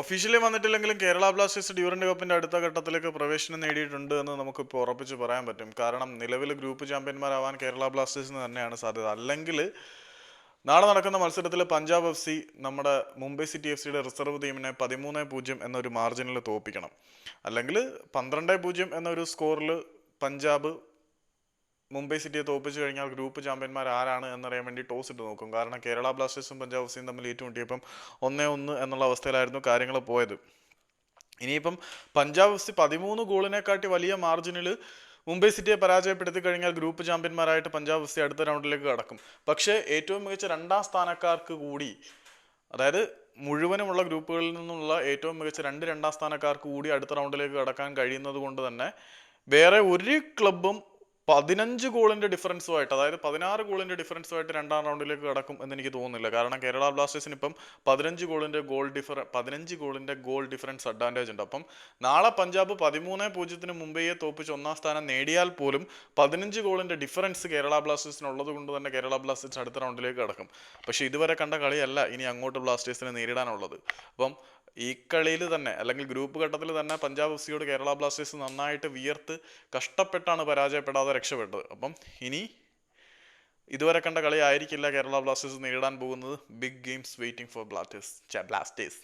Officially വന്നിട്ടില്ലെങ്കിലും Kerala Blasters Durand കപ്പിന്റെ അടുത്ത ഘട്ടത്തിലേക്ക് പ്രവേശനം നേടിയിട്ടുണ്ട് എന്ന് നമുക്ക് ഇപ്പോൾ ഉറപ്പിച്ച് പറയാൻ പറ്റും. കാരണം നിലവിൽ ഗ്രൂപ്പ് ചാമ്പ്യന്മാരാവാൻ കേരള ബ്ലാസ്റ്റേഴ്സിന് തന്നെയാണ് സാധ്യത. അല്ലെങ്കിൽ നാളെ നടക്കുന്ന മത്സരത്തിൽ പഞ്ചാബ് എഫ് സി നമ്മുടെ മുംബൈ സിറ്റി എഫ് സിയുടെ റിസർവ് ടീമിനെ പതിമൂന്ന് പൂജ്യം എന്നൊരു മാർജിനിൽ തോപ്പിക്കണം. അല്ലെങ്കിൽ പന്ത്രണ്ട് പൂജ്യം എന്നൊരു സ്കോറിൽ പഞ്ചാബ് മുംബൈ സിറ്റിയെ തോപ്പിച്ചു കഴിഞ്ഞാൽ ഗ്രൂപ്പ് ചാമ്പ്യന്മാർ ആരാണ് എന്നറിയാൻ വേണ്ടി ടോസ് ഇട്ട് നോക്കും. കാരണം കേരള ബ്ലാസ്റ്റേഴ്സും പഞ്ചാബ് സിയും തമ്മിൽ ഏറ്റുമുട്ടിയപ്പം ഒന്നേ ഒന്ന് എന്നുള്ള അവസ്ഥയിലായിരുന്നു കാര്യങ്ങൾ പോയത്. ഇനിയിപ്പം പഞ്ചാബ് സി പതിമൂന്ന് ഗോളിനെക്കാട്ടി വലിയ മാർജിനിൽ മുംബൈ സിറ്റിയെ പരാജയപ്പെടുത്തി കഴിഞ്ഞാൽ ഗ്രൂപ്പ് ചാമ്പ്യന്മാരായിട്ട് പഞ്ചാബ് സി അടുത്ത റൗണ്ടിലേക്ക് കടക്കും. പക്ഷേ ഏറ്റവും മികച്ച രണ്ടാം സ്ഥാനക്കാർക്ക് കൂടി അതായത് മുഴുവനുമുള്ള ഗ്രൂപ്പുകളിൽ നിന്നുള്ള ഏറ്റവും മികച്ച രണ്ട് രണ്ടാം സ്ഥാനക്കാർക്ക് കൂടി അടുത്ത റൗണ്ടിലേക്ക് കടക്കാൻ കഴിയുന്നത് കൊണ്ട് തന്നെ വേറെ ഒരു ക്ലബും പതിനഞ്ച് ഗോളിന്റെ ഡിഫറൻസുമായിട്ട് അതായത് പതിനാറ് ഗോളിന്റെ ഡിഫറൻസുമായിട്ട് രണ്ടാം റൗണ്ടിലേക്ക് കടക്കും എന്ന് എനിക്ക് തോന്നുന്നില്ല. കാരണം കേരള ബ്ലാസ്റ്റേഴ്സിന് ഇപ്പം പതിനഞ്ച് ഗോളിന്റെ ഗോൾ ഡിഫറ പതിനഞ്ച് ഗോളിന്റെ ഗോൾ ഡിഫറൻസ് അഡ്വാന്റേജ് ഉണ്ട്. അപ്പം നാളെ പഞ്ചാബ് പതിമൂന്ന് പൂജ്യത്തിന് മുംബൈയെ തോപ്പിച്ച് ഒന്നാം സ്ഥാനം നേടിയാൽ പോലും പതിനഞ്ച് ഗോളിന്റെ ഡിഫറൻസ് കേരള ബ്ലാസ്റ്റേഴ്സിന് ഉള്ളത് കൊണ്ട് തന്നെ കേരള ബ്ലാസ്റ്റേഴ്സ് അടുത്ത റൗണ്ടിലേക്ക് കടക്കും. പക്ഷേ ഇതുവരെ കണ്ട കളിയല്ല ഇനി അങ്ങോട്ട് ബ്ലാസ്റ്റേഴ്സിനെ നേരിടാനുള്ളത്. അപ്പം ഈ കളിയിൽ തന്നെ അല്ലെങ്കിൽ ഗ്രൂപ്പ് ഘട്ടത്തിൽ തന്നെ പഞ്ചാബ് എഫ് സിയോട് കേരള ബ്ലാസ്റ്റേഴ്സ് നന്നായിട്ട് വിയർത്ത് കഷ്ടപ്പെട്ടാണ് പരാജയപ്പെടാതെ രക്ഷപ്പെട്ടത്. അപ്പം ഇനി ഇതുവരെ കണ്ട കളി ആയിരിക്കില്ല കേരള ബ്ലാസ്റ്റേഴ്സ് നേരിടാൻ പോകുന്നത്. Big games waiting for Blasters Blasters